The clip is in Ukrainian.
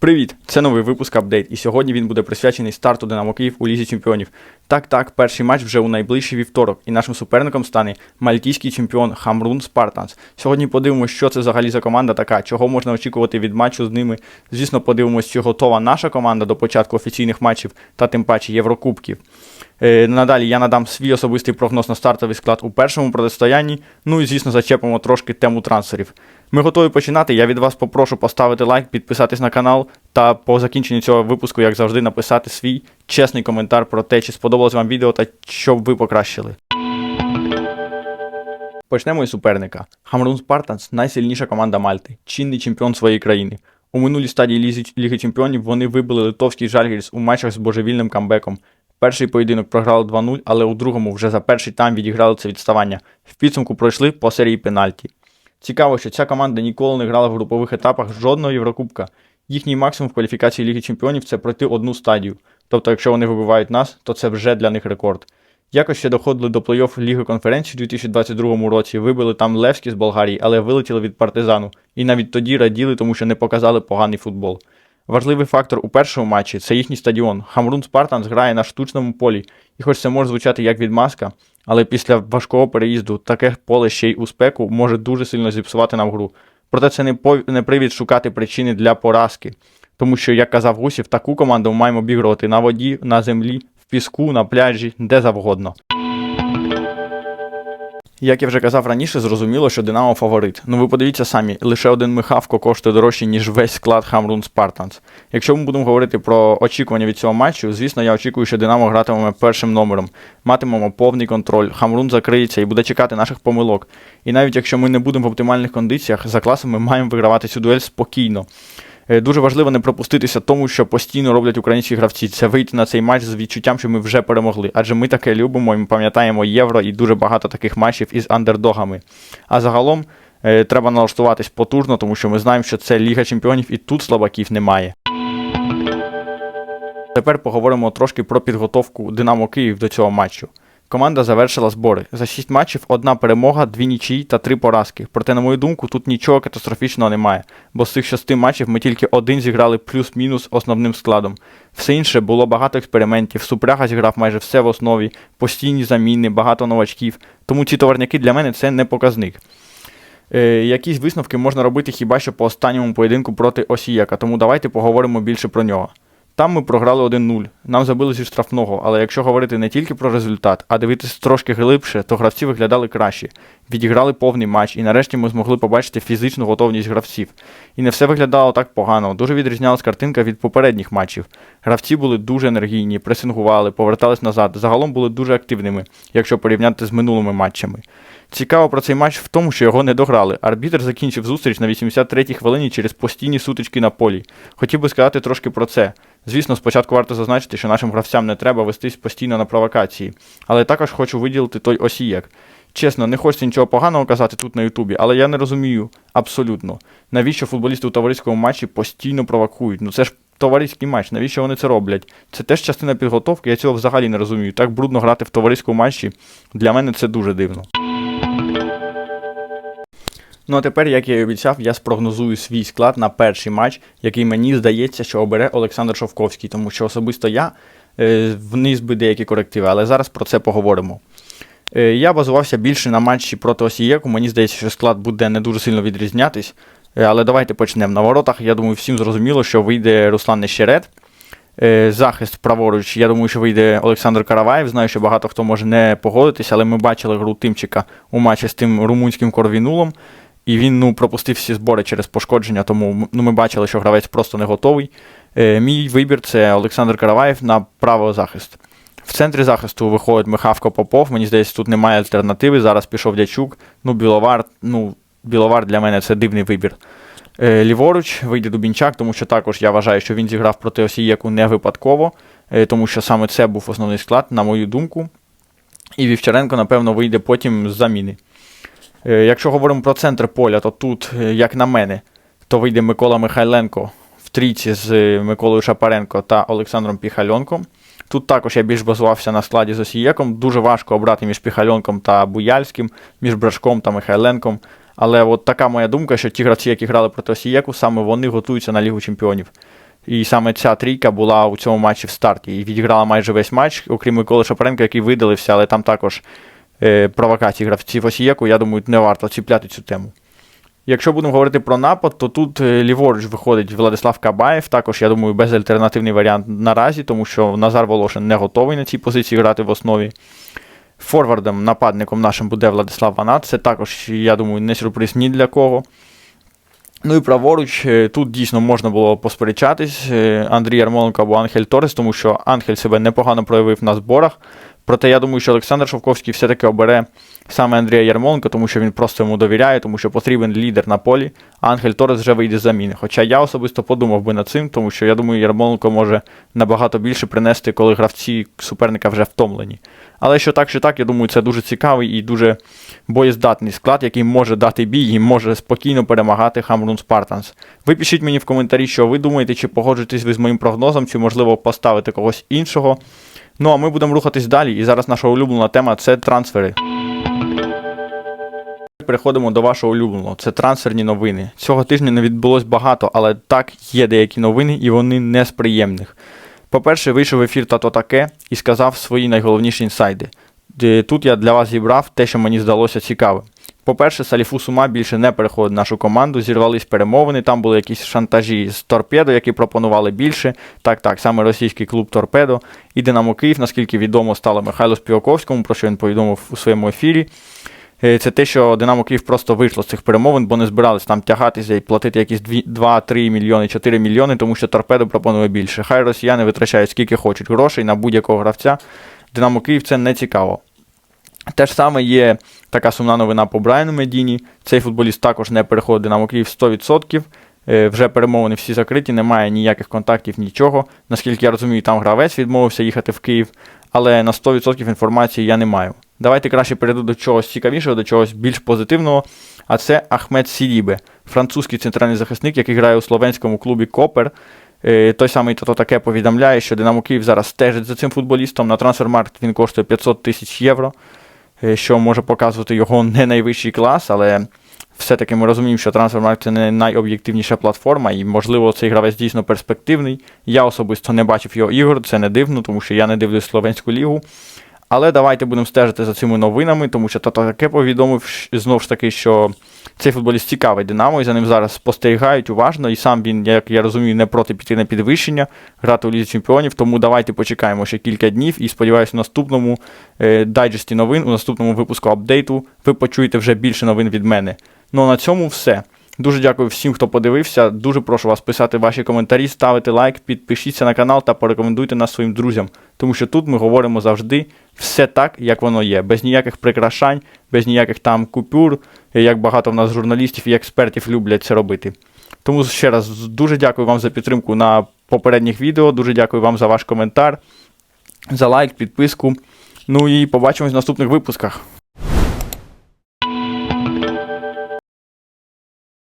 Привіт! Це новий випуск апдейт, і сьогодні він буде присвячений старту Динамо Київ у Лізі Чемпіонів. Так, так, перший матч вже у найближчий вівторок, і нашим суперником стане мальтійський чемпіон Хамрун Спартанс. Сьогодні подивимося, що це взагалі за команда така, чого можна очікувати від матчу з ними. Звісно, подивимось, чи готова наша команда до початку офіційних матчів та тим паче Єврокубків. Е, Надалі я надам свій особистий прогноз на стартовий склад у першому протистоянні. Ну і звісно, зачепимо трошки тему трансферів. Ми готові починати. Я від вас попрошу поставити лайк, підписатись на канал та по закінченню цього випуску, як завжди, написати свій чесний коментар про те, чи сподобалось вам відео та що б ви покращили. Почнемо із суперника. Хамрун Спартанс найсильніша команда Мальти, чинний чемпіон своєї країни. У минулій стадії Ліги Чемпіонів вони вибили литовський Жальгіріс у матчах з божевільним камбеком. Перший поєдинок програли 2-0, але у другому вже за перший тайм відіграли це відставання. В підсумку пройшли по серії пенальті. Цікаво, що ця команда ніколи не грала в групових етапах жодного Єврокубка. Їхній максимум в кваліфікації Ліги Чемпіонів це пройти одну стадію. Тобто, якщо вони вибивають нас, то це вже для них рекорд. Якось ще доходили до плей-офф Ліги конференції у 2022 році, вибили там Левський з Болгарії, але вилетіли від партизану. І навіть тоді раділи, тому що не показали поганий футбол. Важливий фактор у першому матчі це їхній стадіон. Хамрун Спартанс грає на штучному полі, і хоч це може звучати як відмазка, але після важкого переїзду таке поле ще й у спеку може дуже сильно зіпсувати нам гру. Проте це не, не привід шукати причини для поразки. Тому що, як казав Гусів, таку команду ми маємо обігрувати на воді, на землі, в піску, на пляжі, де завгодно. Як я вже казав раніше, зрозуміло, що Динамо фаворит. Ну ви подивіться самі, лише один Михавко коштує дорожче, ніж весь склад Хамрун Спартанс. Якщо ми будемо говорити про очікування від цього матчу, звісно, я очікую, що Динамо гратиме першим номером. Матимемо повний контроль, Хамрун закриється і буде чекати наших помилок. І навіть якщо ми не будемо в оптимальних кондиціях, за класом ми маємо вигравати цю дуель спокійно. Е, Дуже важливо не пропуститися тому, що постійно роблять українські гравці. Це вийти на цей матч з відчуттям, що ми вже перемогли. Адже ми таке любимо, і ми пам'ятаємо євро і дуже багато таких матчів із андердогами. А загалом е, треба налаштуватись потужно, тому що ми знаємо, що це Ліга Чемпіонів і тут слабаків немає. Тепер поговоримо трошки про підготовку Динамо Київ до цього матчу. Команда завершила збори. За 6 матчів одна перемога, дві нічиї та три поразки. Проте, на мою думку, тут нічого катастрофічного немає, бо з цих шести матчів ми тільки один зіграли плюс-мінус основним складом. Все інше було багато експериментів. Супряга зіграв майже все в основі, постійні заміни, багато новачків. Тому ці товарняки для мене це не показник. Е, якісь висновки можна робити хіба що по останньому поєдинку проти Осіяка, тому давайте поговоримо більше про нього. Там ми програли 1-0. Нам забили зі штрафного, але якщо говорити не тільки про результат, а дивитися трошки глибше, то гравці виглядали краще. Відіграли повний матч, і нарешті ми змогли побачити фізичну готовність гравців. І не все виглядало так погано. Дуже відрізнялась картинка від попередніх матчів. Гравці були дуже енергійні, пресингували, повертались назад. Загалом були дуже активними, якщо порівняти з минулими матчами. Цікаво про цей матч в тому, що його не дограли. Арбітр закінчив зустріч на 83-й хвилині через постійні сутички на полі. Хотів би сказати трошки про це. Звісно, спочатку варто зазначити, що нашим гравцям не треба вестись постійно на провокації, але також хочу виділити той осієк. Чесно, не хочеться нічого поганого казати тут на Ютубі, але я не розумію абсолютно, навіщо футболісти у товариському матчі постійно провокують. Ну це ж товариський матч, навіщо вони це роблять? Це теж частина підготовки, я цього взагалі не розумію. Так брудно грати в товариському матчі. Для мене це дуже дивно. Ну а тепер, як я і обіцяв, я спрогнозую свій склад на перший матч, який мені здається, що обере Олександр Шовковський, тому що особисто я е, вниз би деякі корективи, але зараз про це поговоримо. Е, я базувався більше на матчі проти Осієку. Мені здається, що склад буде не дуже сильно відрізнятись. Е, але давайте почнемо. На воротах, я думаю, всім зрозуміло, що вийде Руслан Нещерет. Е, Захист праворуч, я думаю, що вийде Олександр Караваєв. Знаю, що багато хто може не погодитися, але ми бачили гру Тимчика у матчі з тим румунським корвінулом. І він ну, пропустив всі збори через пошкодження, тому ну, ми бачили, що гравець просто не готовий. Е, мій вибір це Олександр Караваєв на правий захист. В центрі захисту виходить Михавко Попов. Мені здається, тут немає альтернативи. Зараз пішов Дячук. Ну, Біловар, ну, Біловар для мене це дивний вибір. Е, ліворуч вийде Дубінчак, тому що також я вважаю, що він зіграв проти Осієку не випадково, е, тому що саме це був основний склад, на мою думку. І Вівчаренко, напевно, вийде потім з заміни. Е, Якщо говоримо про центр поля, то тут, е, як на мене, то вийде Микола Михайленко в трійці з е, Миколою Шапаренко та Олександром Піхальонком. Тут також я більш базувався на складі з Осієком. Дуже важко обрати між Піхальонком та Буяльським, між Брашком та Михайленком. Але от така моя думка, що ті гравці, які грали проти Осієку, саме вони готуються на Лігу Чемпіонів. І саме ця трійка була у цьому матчі в старті і відіграла майже весь матч, окрім Миколи Шапаренка, який видалився, але там також е, провокації гравців Осієку, я думаю, не варто чіпляти цю тему. Якщо будемо говорити про напад, то тут е, ліворуч виходить Владислав Кабаєв. Також, я думаю, безальтернативний варіант наразі, тому що Назар Волошин не готовий на цій позиції грати в основі. Форвардом, нападником нашим буде Владислав Ванат. Це також, я думаю, не сюрприз ні для кого. Ну і праворуч, е, тут дійсно можна було посперечатись е, Андрій Ярмоленко або Анхель Торес, тому що Анхель себе непогано проявив на зборах. Проте я думаю, що Олександр Шовковський все-таки обере саме Андрія Ярмоленка, тому що він просто йому довіряє, тому що потрібен лідер на полі, а Анхель Торес вже вийде з заміни. Хоча я особисто подумав би над цим, тому що я думаю, Ярмоленко може набагато більше принести, коли гравці суперника вже втомлені. Але що так, що так, я думаю, це дуже цікавий і дуже боєздатний склад, який може дати бій і може спокійно перемагати Хамрун Спартанс. Ви пишіть мені в коментарі, що ви думаєте, чи погоджуєтесь ви з моїм прогнозом, чи можливо поставити когось іншого. Ну а ми будемо рухатись далі. І зараз наша улюблена тема це трансфери. Переходимо до вашого улюбленого. Це трансферні новини. Цього тижня не відбулось багато, але так є деякі новини, і вони не з приємних. По-перше, вийшов в ефір Тато Таке і сказав свої найголовніші інсайди. Де Тут я для вас зібрав те, що мені здалося цікавим. По-перше, Саліфу Сума більше не переходить в нашу команду, зірвались перемовини, там були якісь шантажі з Торпедо, які пропонували більше. Так, так, саме російський клуб Торпедо. І Динамо Київ, наскільки відомо стало Михайлу Співаковському, про що він повідомив у своєму ефірі. Е, Це те, що Динамо Київ просто вийшло з цих перемовин, бо не збирались там тягатися і платити якісь 2-3 мільйони, 4 мільйони, тому що торпедо пропонує більше. Хай росіяни витрачають скільки хочуть грошей на будь-якого гравця. Динамо Київ це не цікаво. Те ж саме є така сумна новина по Брайану Медіні. Цей футболіст також не переходить Динамо Київ 100%. Е, Вже перемовини всі закриті, немає ніяких контактів, нічого. Наскільки я розумію, там гравець відмовився їхати в Київ, але на 100% інформації я не маю. Давайте краще перейду до чогось цікавішого, до чогось більш позитивного. А це Ахмед Сідібе, французький центральний захисник, який грає у словенському клубі Копер. Е, Той самий Тото таке повідомляє, що Динамо Київ зараз стежить за цим футболістом. На трансфермаркт він коштує 500 тисяч євро, що може показувати його не найвищий клас, але все-таки ми розуміємо, що трансфермаркт це не найоб'єктивніша платформа, і, можливо, цей гравець дійсно перспективний. Я особисто не бачив його ігор, це не дивно, тому що я не дивлюсь словенську лігу. Але давайте будемо стежити за цими новинами, тому що Тато таке повідомив знову ж таки, що цей футболіст цікавий Динамо, і за ним зараз спостерігають уважно. І сам він, як я розумію, не проти піти на підвищення, грати у Лізі Чемпіонів. Тому давайте почекаємо ще кілька днів і сподіваюся, в наступному е, дайджесті новин, у наступному випуску апдейту, ви почуєте вже більше новин від мене. Ну а на цьому все. Дуже дякую всім, хто подивився. Дуже прошу вас писати ваші коментарі, ставити лайк, підпишіться на канал та порекомендуйте нас своїм друзям. Тому що тут ми говоримо завжди все так, як воно є, без ніяких прикрашань, без ніяких там купюр, як багато в нас журналістів і експертів люблять це робити. Тому ще раз дуже дякую вам за підтримку на попередніх відео. Дуже дякую вам за ваш коментар, за лайк, підписку. Ну і побачимось в наступних випусках.